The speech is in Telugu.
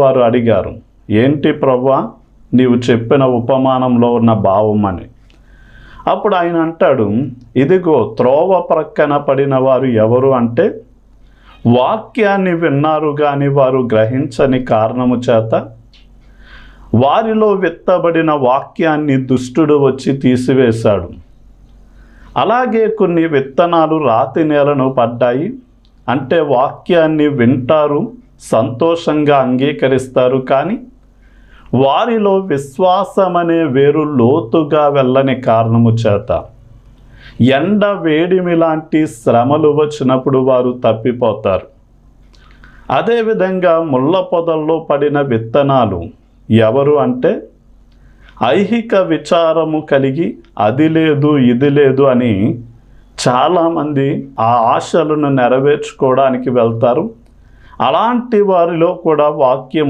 వారు అడిగారు ఏంటి ప్రవ్వా? నీవు చెప్పిన ఉపమానంలో ఉన్న భావం అని. అప్పుడు ఆయన అంటాడు ఇదిగో త్రోవ ప్రక్కన పడిన వారు ఎవరు అంటే వాక్యాన్ని విన్నారు కానీ వారు గ్రహించని కారణము చేత వారిలో విత్తబడిన వాక్యాన్ని దుష్టుడు వచ్చి తీసివేశాడు. అలాగే కొన్ని విత్తనాలు రాతి నేలను పడ్డాయి అంటే వాక్యాన్ని వింటారు సంతోషంగా అంగీకరిస్తారు కానీ వారిలో విశ్వాసం అనే వేరు లోతుగా వెళ్ళని కారణము చేత ఎండ వేడిమి లాంటి శ్రమలు వచ్చినప్పుడు వారు తప్పిపోతారు. అదేవిధంగా ముళ్ళ పొదల్లో పడిన విత్తనాలు ఎవరు అంటే ఐహిక విచారము కలిగి అది లేదు ఇది లేదు అని చాలామంది ఆ ఆశలను నెరవేర్చుకోవడానికి వెళ్తారు. అలాంటి వారిలో కూడా వాక్యం